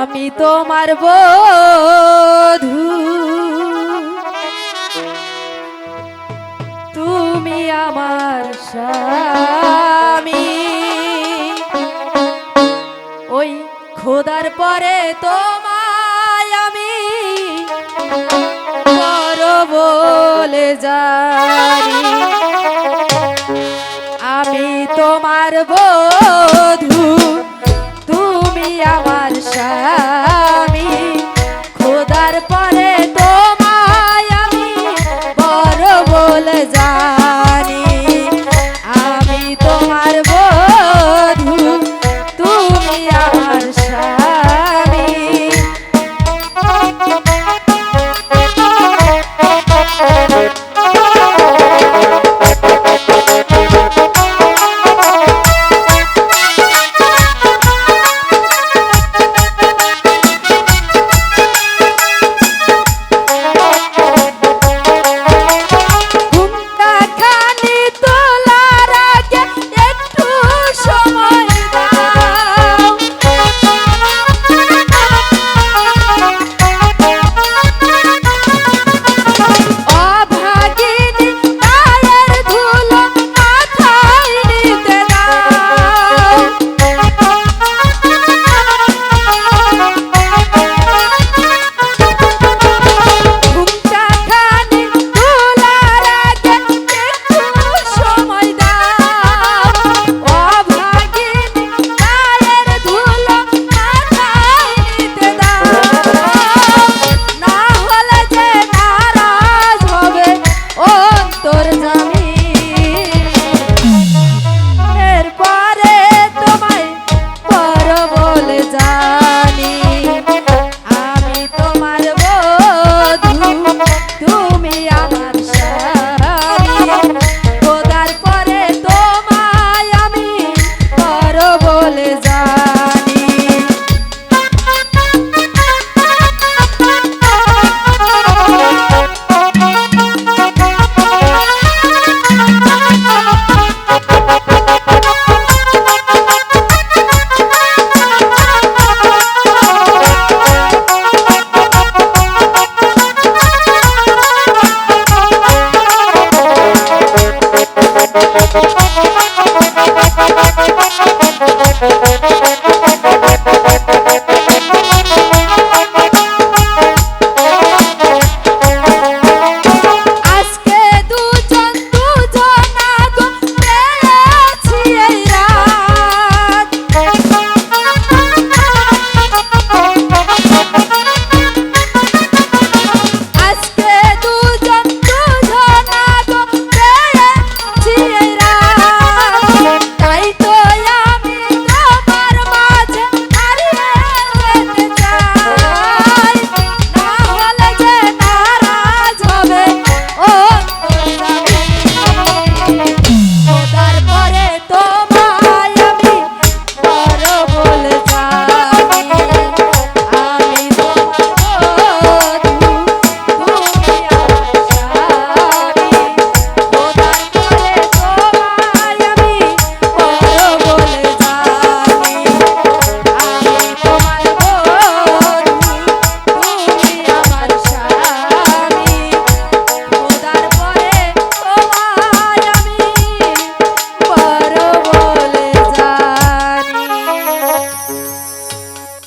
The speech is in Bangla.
আমি তোমার বধু। তুমি আমার স্বামী। ওই খোদার পরে তোমায় আমি বলে জানি। তোমার